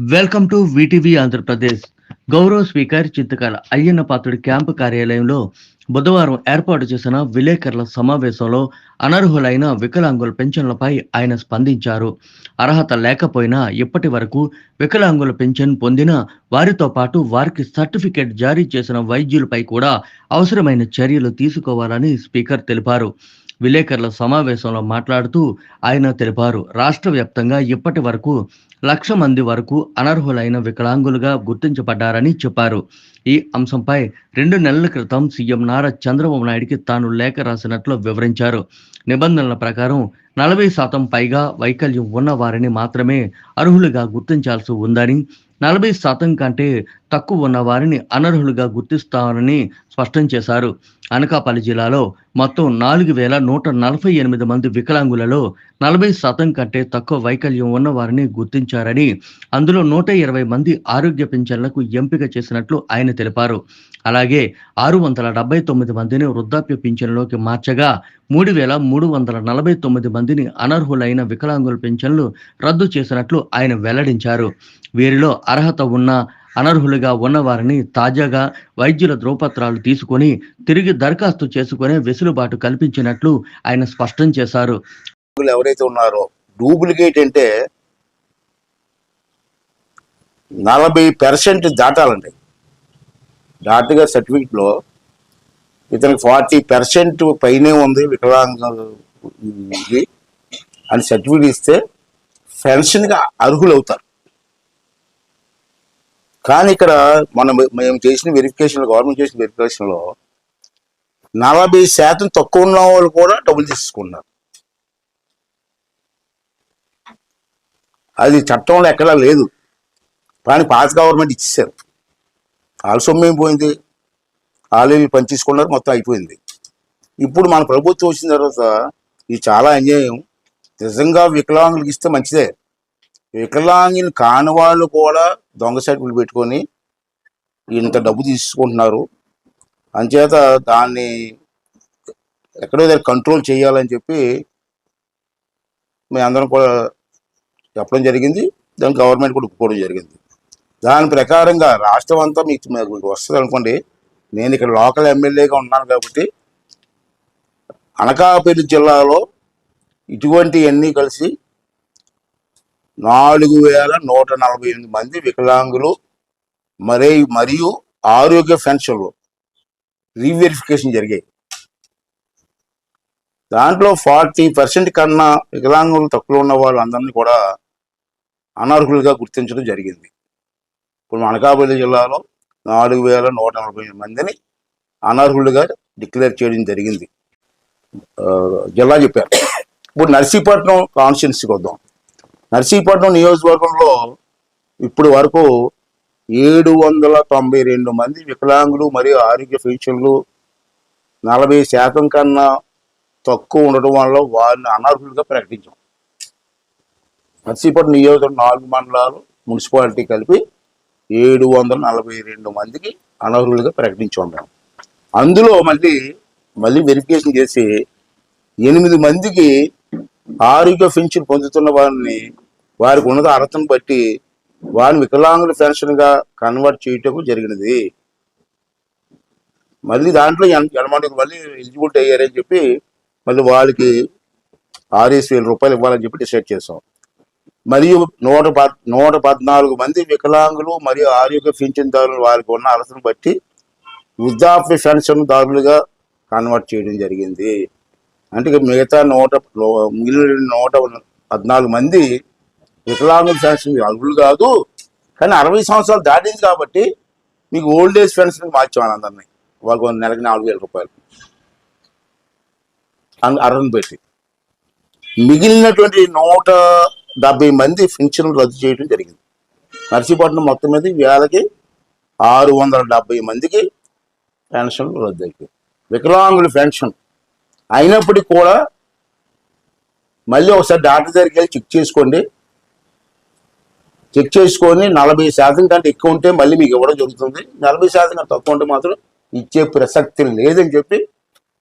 Welcome to VTV Andhra Pradesh. గౌరవ speaker Chintakayala Ayyanna పాత్రుడి camp కార్యాలయంలో బుధవారం ఏర్పాటు చేసిన విలేకరుల సమావేశంలో అనర్హులైన వికలాంగుల పెన్షన్లపై ఆయన స్పందించారు. అర్హత లేకపోయినా ఇప్పటి వరకు వికలాంగుల పెన్షన్ పొందిన వారితో పాటు వారికి సర్టిఫికేట్ జారీ చేసిన వైద్యులపై కూడా అవసరమైన చర్యలు తీసుకోవాలని స్పీకర్ తెలిపారు. విలేకరుల సమావేశంలో మాట్లాడుతూ ఆయన తెలిపారు రాష్ట్ర వ్యాప్తంగా ఇప్పటి వరకు లక్ష మంది వరకు అనర్హులైన వికలాంగులుగా గుర్తించబడ్డారని చెప్పారు. ఈ అంశంపై రెండు నెలల క్రితం సీఎం నారా చంద్రబాబు నాయుడికి తాను లేఖ రాసినట్లు వివరించారు. నిబంధనల ప్రకారం నలభై శాతం పైగా వైకల్యం ఉన్న వారిని మాత్రమే అర్హులుగా గుర్తించాల్సి ఉందని నలభై శాతం కంటే తక్కువ ఉన్న వారిని అనర్హులుగా గుర్తిస్తామని స్పష్టం చేశారు. అనకాపల్లి జిల్లాలో మొత్తం నాలుగు వేల నూట నలభై ఎనిమిది మంది వికలాంగులలో నలభై శాతం కంటే తక్కువ వైకల్యం ఉన్న వారిని గుర్తించారని అందులో నూట ఇరవై మంది ఆరోగ్య పింఛన్లకు ఎంపిక చేసినట్లు ఆయన తెలిపారు. అలాగే ఆరు వందల డెబ్బై తొమ్మిది మందిని వృద్ధాప్య పింఛన్లోకి మార్చగా మూడు వేల మూడు వందల నలభై తొమ్మిది మందిని అనర్హులైన వికలాంగుల పింఛన్లు రద్దు చేసినట్లు ఆయన వెల్లడించారు. వీరిలో అర్హత ఉన్న అనర్హులుగా ఉన్నవారిని తాజాగా వైద్యుల ధ్రువపత్రాలు తీసుకొని తిరిగి దరఖాస్తు చేసుకునే వెసులుబాటు కల్పించినట్లు ఆయన స్పష్టం చేశారు. ఎవరైతే ఉన్నారో డూప్లికేట్ అంటే నలభై పర్సెంట్ దాటాలండి. దాటుగా సర్టిఫికెట్లో ఇతనికి ఫార్టీ పర్సెంట్ పైనే ఉంది వికలాంగ ఇది. అని సర్టిఫికెట్ ఇస్తే పెన్షన్గా అర్హులు అవుతారు కానీ ఇక్కడ మనం మేము చేసిన వెరిఫికేషన్ గవర్నమెంట్ చేసిన వెరిఫికేషన్లో నలభై శాతం తక్కువ ఉన్న వాళ్ళు కూడా డబ్బులు తీసుకున్నారు. అది చట్టంలో ఎక్కడా లేదు. కానీ పాత గవర్నమెంట్ ఇచ్చేసారు వాళ్ళ సొమ్ము ఏం పోయింది వాళ్ళు పని తీసుకున్నారు మొత్తం అయిపోయింది. ఇప్పుడు మన ప్రభుత్వం వచ్చిన తర్వాత ఇది చాలా అన్యాయం. నిజంగా వికలాంగులకు ఇస్తే మంచిదే. వికలాంగిని కాని వాళ్ళు కూడా దొంగ సర్టిఫికెట్ పెట్టుకొని ఇంత డబ్బు తీసుకుంటున్నారు. అంచేత దాన్ని ఎక్కడో దగ్గర కంట్రోల్ చేయాలని చెప్పి మేమందరం కూడా చెప్పడం జరిగింది. దాని గవర్నమెంట్ కూడా ఒప్పుకోవడం జరిగింది. దాని ప్రకారంగా రాష్ట్రం అంతా మీకు మీకు వస్తుంది అనుకోండి. నేను ఇక్కడ లోకల్ ఎమ్మెల్యేగా ఉన్నాను కాబట్టి అనకాపల్లి జిల్లాలో ఇటువంటివన్నీ కలిసి నాలుగు వేల నూట నలభై ఎనిమిది మంది వికలాంగులు మరే మరియు ఆరోగ్య పెన్షన్లు. రీవెరిఫికేషన్ జరిగాయి. దాంట్లో ఫార్టీ పర్సెంట్ కన్నా వికలాంగులు తక్కువ ఉన్న వాళ్ళందరినీ కూడా అనర్హులుగా గుర్తించడం జరిగింది. ఇప్పుడు అనకాపల్లి జిల్లాలో నాలుగు వేల నూట నలభై ఎనిమిది మందిని అనర్హులుగా డిక్లేర్ చేయడం జరిగింది. జిల్లా చెప్పారు. ఇప్పుడు నర్సీపట్నం కాన్స్టిట్యున్సీకి వద్దాం. నర్సీపట్నం నియోజకవర్గంలో ఇప్పుడు వరకు ఏడు వందల తొంభై రెండు మంది వికలాంగులు మరియు ఆరోగ్య పెన్షన్లు నలభై శాతం కన్నా తక్కువ ఉండటం వల్ల వారిని అనర్హులుగా ప్రకటించాం. నర్సీపట్నం నియోజకవర్గం నాలుగు మండలాలు మున్సిపాలిటీ కలిపి ఏడు వందల నలభై రెండు మందికి అనర్హులుగా ప్రకటించాం అందులో మళ్ళీ మళ్ళీ వెరిఫికేషన్ చేసి ఎనిమిది మందికి ఆరోగ్య పెన్షన్ పొందుతున్న వారిని వారికి ఉన్నత అర్హతను బట్టి వారిని వికలాంగుల పెన్షన్గా కన్వర్ట్ చేయటం జరిగినది. మళ్ళీ దాంట్లో ఎన్- మళ్ళీ ఎలిజిబిలిటీ అయ్యారని చెప్పి మళ్ళీ వాళ్ళకి ఆరేసి వేల రూపాయలు ఇవ్వాలని చెప్పి డిసైడ్ చేసాం మరియు నూట పద్ నూట పద్నాలుగు మంది వికలాంగులు మరియు ఆరోగ్య పింఛన్దారులు వారికి ఉన్న అర్హతను బట్టి వృద్ధాప్య పెన్షన్దారులుగా కన్వర్ట్ చేయడం జరిగింది. అంటే మిగతా నూట మిగిలిన నూట పద్నాలుగు మంది వికలాంగుల పెన్షన్ అర్హులు కాదు కానీ అరవై సంవత్సరాలు దాటింది కాబట్టి మీకు ఓల్డ్ ఏజ్ పెన్షన్ మార్చాం అందరినీ వాళ్ళకు నెలకి నాలుగు వేల రూపాయలు. అన్- పెట్టి. మిగిలినటువంటి నూట డెబ్బై మంది పెన్షన్ రద్దు చేయడం జరిగింది. నర్సీపట్నం మొత్తం మీద వేలకి ఆరు వందల డెబ్బై మందికి పెన్షన్లు రద్దు అయిపోయాయి. వికలాంగుల పెన్షన్. అయినప్పటికీ కూడా మళ్ళీ ఒకసారి డాక్టర్ దగ్గరికి వెళ్ళి చెక్ చేసుకోండి. చెక్ చేసుకొని నలభై శాతం కంటే ఎక్కువ ఉంటే మళ్ళీ మీకు ఇవ్వడం జరుగుతుంది. నలభై శాతం కంటే తక్కువ ఉంటే మాత్రం ఇచ్చే ప్రసక్తి లేదని చెప్పి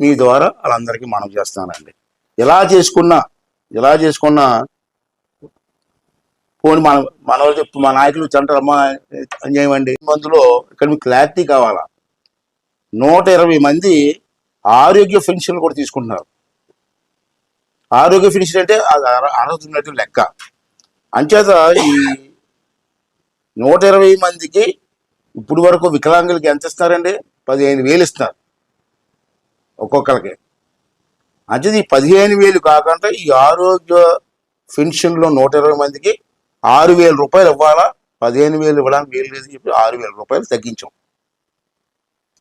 మీ ద్వారా వాళ్ళందరికీ మనం చేస్తానండి ఇలా చేసుకున్నా ఇలా చేసుకున్నా పోనీ మన మన చెప్పు మా నాయకులు అంటారు అమ్మా అన్యాయం అండి మందులో ఇక్కడ మీకు క్లారిటీ కావాలా? నూట ఇరవై మంది ఆరోగ్య పెన్షన్లు కూడా తీసుకుంటున్నారు. ఆరోగ్య పెన్షన్ అంటే అది అర్హత ఉన్నట్టు లెక్క. అంచేత ఈ నూట ఇరవై మందికి ఇప్పుడు వరకు వికలాంగులకి ఎంత ఇస్తున్నారండి? పదిహేను వేలు ఇస్తున్నారు. ఒక్కొక్కరికి అంచేది ఈ పదిహేను వేలు కాకుండా ఈ ఆరోగ్య పెన్షన్లో నూట ఇరవై మందికి ఆరు వేల రూపాయలు ఇవ్వాలా? పదిహేను వేలు ఇవ్వడానికి వేలు లేదని చెప్పి ఆరు వేల రూపాయలు తగ్గించాం.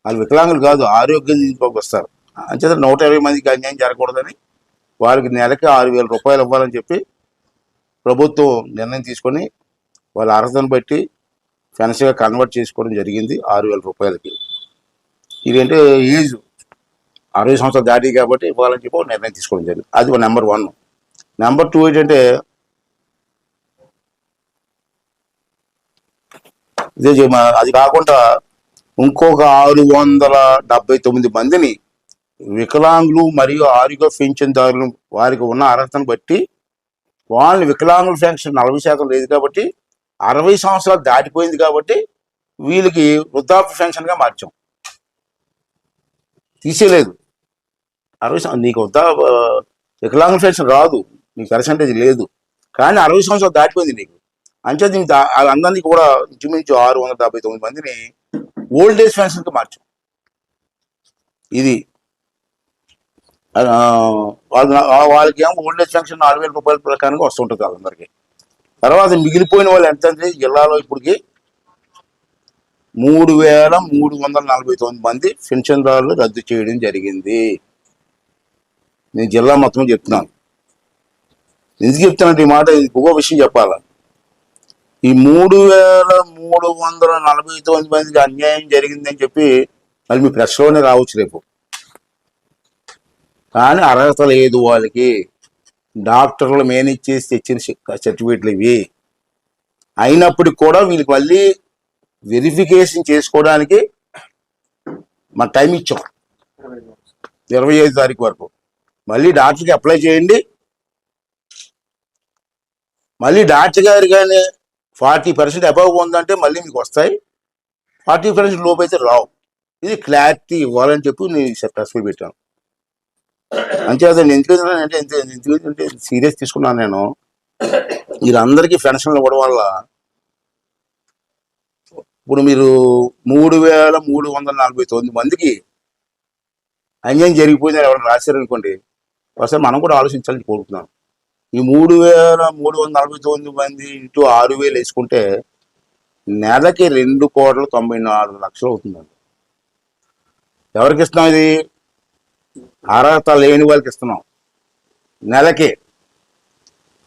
వాళ్ళు వికలాంగులు కాదు ఆరోగ్యం దీంట్లోకి వస్తారు. అంచేత నూట ఇరవై మందికి అన్యాయం జరగకూడదని వాళ్ళకి నెలకి ఆరు వేల రూపాయలు ఇవ్వాలని చెప్పి ప్రభుత్వం నిర్ణయం తీసుకొని వాళ్ళ అర్హతను బట్టి ఫెన్స్గా కన్వర్ట్ చేసుకోవడం జరిగింది ఆరు వేల రూపాయలకి. ఇదేంటే ఏజ్ అరవై సంవత్సరాలు దాటి కాబట్టి ఇవ్వాలని చెప్పి నిర్ణయం తీసుకోవడం జరిగింది. అది నెంబర్ వన్. నెంబర్ టూ ఏంటంటే ఇదే అది కాకుండా ఇంకొక ఆరు వందల డెబ్బై తొమ్మిది మందిని వికలాంగులు మరియు ఆరోగ్య పెన్షన్దారులు వారికి ఉన్న అర్హతను బట్టి వాళ్ళని వికలాంగుల పెన్షన్ నలభై శాతం లేదు కాబట్టి అరవై సంవత్సరాలు దాటిపోయింది కాబట్టి వీళ్ళకి వృద్ధాప్య పెన్షన్గా మార్చాం. తీసేయలేదు. అరవై నీకు వృద్ధా వికలాంగుల పెన్షన్ రాదు. నీకు పర్సంటేజ్ లేదు. కానీ అరవై సంవత్సరాలు దాటిపోయింది నీకు. అంతే దీనికి అందరినీ కూడా ఇంచుమించు ఆరు వందల డెబ్బై తొమ్మిది మందిని ఓల్డ్ ఏజ్ పెన్షన్కి మార్చు. ఇది. వాళ్ళు వాళ్ళ వాళ్ళకి ఏమో ఓల్డ్ ఏజ్ పెన్షన్ నాలుగు వేల రూపాయల ప్రకారంగా వస్తుంటుంది వాళ్ళందరికీ. తర్వాత మిగిలిపోయిన వాళ్ళు ఎంత అంటే జిల్లాలో ఇప్పటికి మూడు వేల మూడు వందల నలభై తొమ్మిది మంది పెన్షన్దారులు రద్దు చేయడం జరిగింది. నేను జిల్లా మొత్తం చెప్తున్నాను. ఎందుకు చెప్తానంటే ఈ మాట ఇంకో విషయం చెప్పాలా? ఈ మూడు వేల మూడు వందల నలభై తొమ్మిది మందికి అన్యాయం జరిగిందని చెప్పి మళ్ళీ మీ ప్రెస్లోనే రావచ్చు రేపు. కానీ అర్హత లేదు వాళ్ళకి. డాక్టర్లు మేనేజ్ చేసి తెచ్చిన సర్టిఫికేట్లు ఇవి. అయినప్పటికి కూడా వీళ్ళకి మళ్ళీ వెరిఫికేషన్ చేసుకోవడానికి మన టైం ఇచ్చాం. ఇరవై ఐదు తారీఖు వరకు. మళ్ళీ డాక్టర్కి అప్లై చేయండి. మళ్ళీ డాక్టర్ గారు కానీ ఫార్టీ పర్సెంట్ అబవ్ ఉందంటే మళ్ళీ మీకు వస్తాయి. ఫార్టీ పర్సెంట్ లోపు అయితే రావు. ఇది క్లారిటీ ఇవ్వాలని చెప్పి నేను ప్రెస్ పెట్టాను. అంచేత నేను ఎందుకు అంటే ఎందుకంటే సీరియస్ తీసుకున్నాను నేను. వీళ్ళందరికీ పెన్షన్లు ఇవ్వడం వల్ల ఇప్పుడు మీరు మూడు వేల మూడు వందల నలభై తొమ్మిది మందికి అన్యాయం జరిగిపోయిందని ఎవరైనా రాశారనుకోండి ఒకసారి మనం కూడా ఆలోచించాలని కోరుతున్నాను ఈ మూడు వేల మూడు వందల నలభై తొమ్మిది మంది ఇటు ఆరు వేలు వేసుకుంటే నెలకి రెండు కోట్ల తొంభై నాలుగు లక్షలు అవుతుందండి. ఎవరికి ఇస్తున్నాం ఇది? అర్హత లేని వాళ్ళకి ఇస్తున్నాం. నెలకి.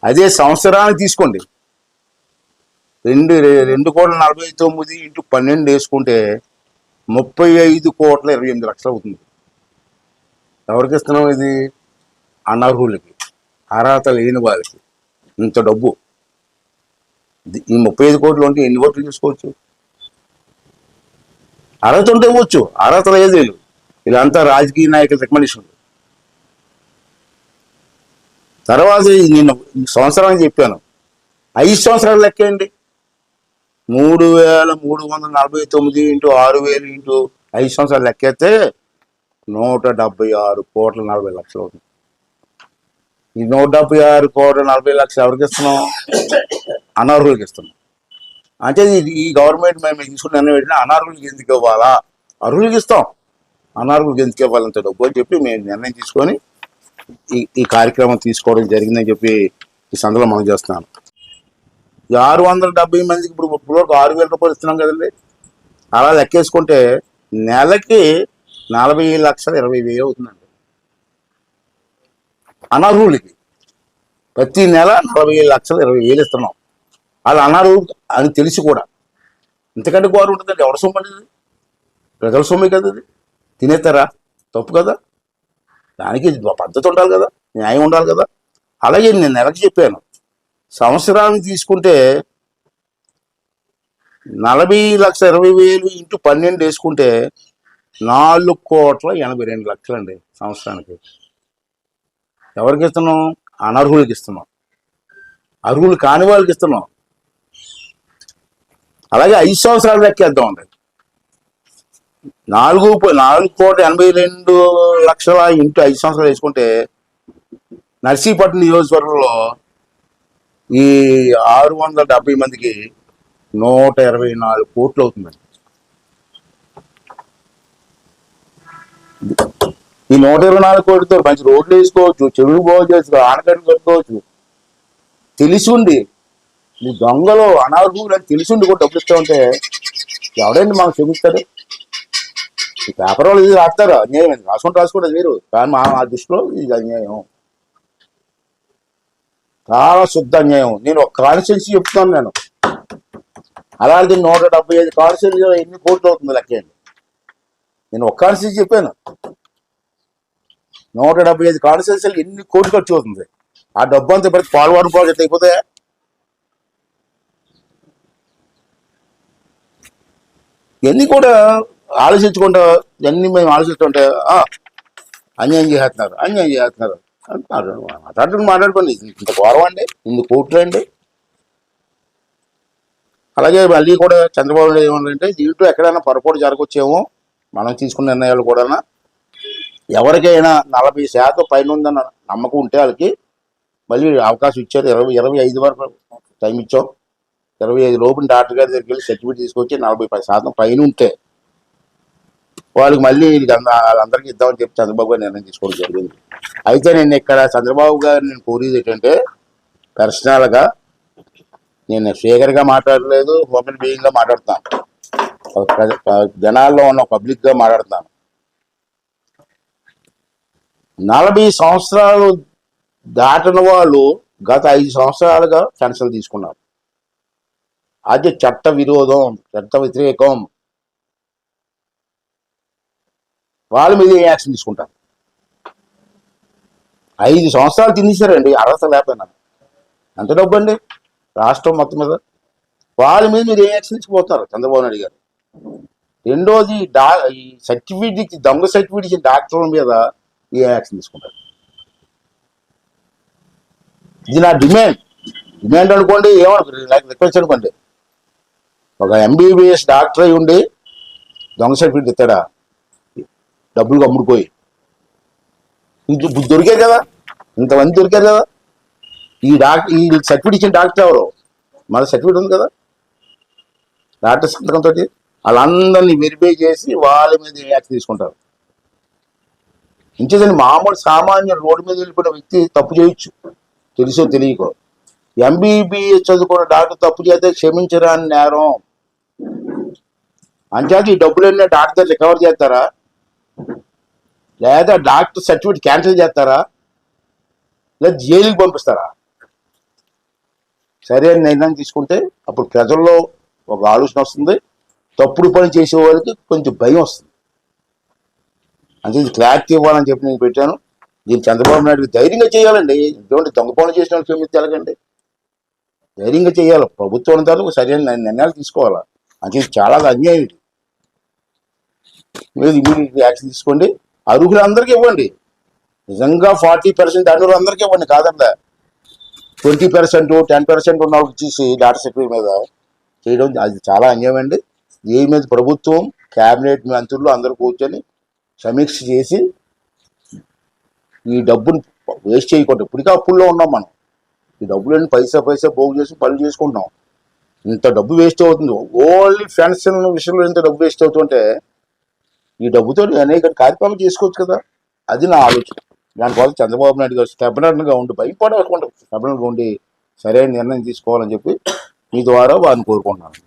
అదే సంవత్సరానికి తీసుకోండి. రెండు రెండు కోట్ల నలభై తొమ్మిది ఇంటూ పన్నెండు వేసుకుంటే ముప్పై ఐదు కోట్ల ఇరవై ఎనిమిది లక్షలు అవుతుంది. ఎవరికి ఇస్తున్నాం ఇది? అనర్హులకి. అర్హత లేని వాళ్ళకి ఇంత డబ్బు. ఈ ముప్పై ఐదు కోట్లు ఉంటే ఎన్ని కోట్లు తీసుకోవచ్చు? అర్హత ఉంటే ఇవ్వచ్చు. అర్హత లేదు వీళ్ళు. వీళ్ళంతా రాజకీయ నాయకుల రికమెండేషన్లు తర్వాత నేను సంవత్సరానికి చెప్పాను. ఐదు సంవత్సరాలు లెక్కేయండి మూడు వేల మూడు వందల నలభై తొమ్మిది ఇంటూ ఆరు వేలు ఇంటూ ఐదు సంవత్సరాలు లెక్కేస్తే నూట డెబ్బై ఆరు కోట్ల నలభై లక్షలు అవుతుంది. ఈ నూట డెబ్బై ఆరు కోట్ల నలభై లక్షలు ఎవరికి ఇస్తున్నాం? అనర్హులకి ఇస్తున్నాం. అంటే ఇది- ఈ గవర్నమెంట్ మేము తీసుకున్న నిర్ణయం పెట్టినా అనర్హులకి ఎందుకు ఇవ్వాలా? అర్హులకి ఇస్తాం. అనర్హులకి ఎందుకు ఇవ్వాలంత డబ్బు అని చెప్పి మేము నిర్ణయం తీసుకొని ఈ ఈ కార్యక్రమం తీసుకోవడం జరిగిందని చెప్పి ఈ సందర్భంలో మనం చేస్తున్నాను ఈ ఆరు వందల డెబ్బై మందికి ఇప్పుడు ఇప్పుడు ఆరు వేల రూపాయలు ఇస్తున్నాం కదండి. అలా లెక్కేసుకుంటే నెలకి నలభై లక్షల ఇరవై వేలు అవుతుందండి. అనర్హులకి ప్రతి నెల నలభై లక్షలు ఇరవై వేలు ఇస్తున్నాం. వాళ్ళు అనర్హులు అని తెలిసి కూడా. ఇంతకంటే గోరు ఉంటుందండి. ఎవరి సొమ్ము అనేది ప్రజల సొమ్మే కదా అది తినేస్తారా? తప్పు కదా. దానికి పద్ధతి ఉండాలి కదా. న్యాయం ఉండాలి కదా. అలాగే నేను నెలకి చెప్పాను. సంవత్సరానికి తీసుకుంటే నలభై లక్షల ఇరవై వేలు ఇంటూ పన్నెండు వేసుకుంటే నాలుగు కోట్ల ఎనభై రెండు లక్షలు అండి సంవత్సరానికి. ఎవరికి ఇస్తున్నాం? అనర్హులకి ఇస్తున్నాం. అర్హులు కాని వాళ్ళకి ఇస్తున్నాం. అలాగే ఐదు సంవత్సరాలు లెక్కేద్దాం అండి. నాలుగు నాలుగు కోట్ల ఎనభై రెండు లక్షల ఇంటూ ఐదు సంవత్సరాలు వేసుకుంటే నర్సీపట్నం నియోజకవర్గంలో ఈ ఆరు వందల డెబ్బై మందికి నూట ఇరవై నాలుగు కోట్లు అవుతుందండి. ఈ నూట ఇరవై నాలుగు కోట్లతో మంచి రోడ్లు వేసుకోవచ్చు చెరువులు బాగు చేసుకోవచ్చు ఆనకట్టు కట్టుకోవచ్చు. తెలిసి ఉండి ఈ దొంగలు అనార్హులు అని తెలిసి ఉండి కూడా డబ్బులు ఇస్తా ఉంటే ఎవడండి మాకు చూపిస్తారు ఈ పేపర్ వాళ్ళు ఇది రాస్తారు? అన్యాయం అని రాసుకుంటూ రాసుకోండి మీరు కానీ మా మా దృష్టిలో ఇది అన్యాయం. చాలా శుద్ధ అన్యాయం. నేను ఒక కాన్స్టిట్యున్సీ చెప్తాను నేను. అలాంటి నూట డెబ్బై ఐదు కాన్స్టిట్యున్సీ ఎన్ని కోట్లు అవుతుంది లెక్కండి నేను ఒక కాన్స్టిట్యున్సీ చెప్పాను. నూట డెబ్బై ఐదు కాన్స్టిట్యూన్సీలు ఎన్ని కోట్లు ఖర్చు అవుతుంది? ఆ డబ్బు అంతా ప్రతి పాల్వాడు ప్రాజెక్ట్ అయిపోతే ఇవన్నీ కూడా ఆలోచించుకుంటా ఇవన్నీ మేము ఆలోచిస్తుంటే ఆ, అన్యాయం చేస్తున్నారు అన్యాయం చేస్తున్నారు అంటున్నారు. మాట్లాడుకుని మాట్లాడుకోండి. ఇంత గౌరవం అండి ఇన్ని కోట్లు అండి. అలాగే మళ్ళీ కూడా చంద్రబాబు నాయుడు ఏమంటే దీంట్లో ఎక్కడైనా పొరపాటు జరగొచ్చేమో మనం తీసుకున్న నిర్ణయాలు కూడా ఎవరికైనా నలభై శాతం పైన ఉందన్న నమ్మకం ఉంటే వాళ్ళకి మళ్ళీ అవకాశం ఇచ్చారు. ఇరవై ఇరవై ఐదు వరకు టైం ఇచ్చాం. ఇరవై ఐదు లోపు డాక్టర్ గారి దగ్గరికి వెళ్ళి సర్టిఫికేట్ తీసుకొచ్చి నలభై పది శాతం పైన ఉంటే వాళ్ళకి మళ్ళీ వాళ్ళందరికీ ఇద్దామని చెప్పి చంద్రబాబు గారు నిర్ణయం తీసుకోవడం జరిగింది. అయితే నేను ఇక్కడ చంద్రబాబు గారు నేను కోరేది ఏంటంటే పర్సనల్గా నేను స్పీకర్గా మాట్లాడలేదు హ్యూమన్ బీయింగ్గా మాట్లాడుతాను ప్ర- జనాల్లో ఉన్న పబ్లిక్గా మాట్లాడుతాను నలభై సంవత్సరాలు దాటిన వాళ్ళు గత ఐదు సంవత్సరాలుగా పెన్షన్ తీసుకున్నారు. అది చట్ట విరోధం చట్ట వ్యతిరేకం. వాళ్ళ మీద ఏ యాక్షన్ తీసుకుంటారు? ఐదు సంవత్సరాలు తినేసారండి అర్హత లేకపోయినా. ఎంత డబ్బు అండి రాష్ట్రం మొత్తం మీద. వాళ్ళ మీద మీరు ఏ యాక్షన్ తీసుకుపోతున్నారు చంద్రబాబు నాయుడు గారు. రెండోది డా ఈ సర్టిఫికేట్ ఇచ్చి దొంగ సర్టిఫికేట్ ఇచ్చిన డాక్టర్ల మీద ఏ యాక్షన్ తీసుకుంటారు. ఇది నా డిమాండ్. డిమాండ్ అనుకోండి ఏమనుకోండి నాకు రిక్వెస్ట్ అనుకోండి. ఒక ఎంబీబీఎస్ డాక్టర్ అయి ఉండి దొంగ సర్టిఫికేట్ ఇస్తాడా? డబ్బులు అమ్ముడుపోయి ఇది ఇప్పుడు దొరికారు కదా? ఇంతమంది దొరికారు కదా? ఈ డాక్టర్ ఈ సర్టిఫికేట్ ఇచ్చిన డాక్టర్ ఎవరు? మన సర్టిఫికేట్ ఉంది కదా? డాక్టర్ సంతకంతో వాళ్ళందరినీ వెరిఫై చేసి వాళ్ళ మీద యాక్షన్ తీసుకుంటారు. ఇంచేదని మామూలు సామాన్య రోడ్డు మీద వెళ్ళిపోయిన వ్యక్తి తప్పు చేయొచ్చు. తెలుసో తెలియకో. ఎంబీబీఎస్ చదువుకున్న డాక్టర్ తప్పు చేస్తే క్షమించరా అని నేరం. అంచేత ఈ డబ్బులన్నీ డాక్టర్ రికవర్ చేస్తారా? లేదా డాక్టర్ సర్టిఫికేట్ క్యాన్సిల్ చేస్తారా? లేదా జైలుకి పంపిస్తారా? సరైన నిర్ణయం తీసుకుంటే అప్పుడు ప్రజల్లో ఒక ఆలోచన వస్తుంది. తప్పుడు పని చేసే వాళ్ళకి కొంచెం భయం వస్తుంది. అంటే క్లారిటీ ఇవ్వాలని చెప్పి నేను పెట్టాను. దీన్ని చంద్రబాబు నాయుడు ధైర్యంగా చేయాలండి. ఇటువంటి దొంగ పనులు చేసిన వాళ్ళు క్షమించి ఎలాగండి ధైర్యంగా చేయాలి. ప్రభుత్వం తాలూకు సరైన నిర్ణయాలు తీసుకోవాలి? అంటే చాలా అన్యాయం ఇది. మీరు ఇమీడియట్ యాక్షన్ తీసుకోండి. అర్హులందరికీ ఇవ్వండి. నిజంగా ఫార్టీ పర్సెంట్ అర్హులు అందరికీ ఇవ్వండి కాదండి ట్వంటీ పర్సెంట్ టెన్ పర్సెంట్ ఉన్న వాళ్ళకి ఇచ్చేసి డాటా మీద చేయడం అది చాలా అన్యాయం అండి. దీని మీద ప్రభుత్వం క్యాబినెట్ మంత్రులు అందరూ కూర్చొని సమీక్ష చేసి ఈ డబ్బును వేస్ట్ చేయకుండా ఇప్పటికే అప్పుల్లో ఉన్నాం మనం. ఈ డబ్బులన్నీ పైసా పైసా పోగు చేసి పనులు చేసుకుంటున్నాం. ఇంత డబ్బు వేస్ట్ అవుతుంది. ఓన్లీ పెన్షన్ విషయంలో ఇంత డబ్బు వేస్ట్ అవుతుంటే ఈ డబ్బుతో అనేక కార్యక్రమాలు చేసుకోవచ్చు కదా. అది నా ఆలోచన. దానికోసం చంద్రబాబు నాయుడు గారు స్టెబనర్గా ఉండి భయపడకుండా స్టెబనర్గా ఉండి సరైన నిర్ణయం తీసుకోవాలని చెప్పి మీ ద్వారా వారిని కోరుకుంటున్నాను.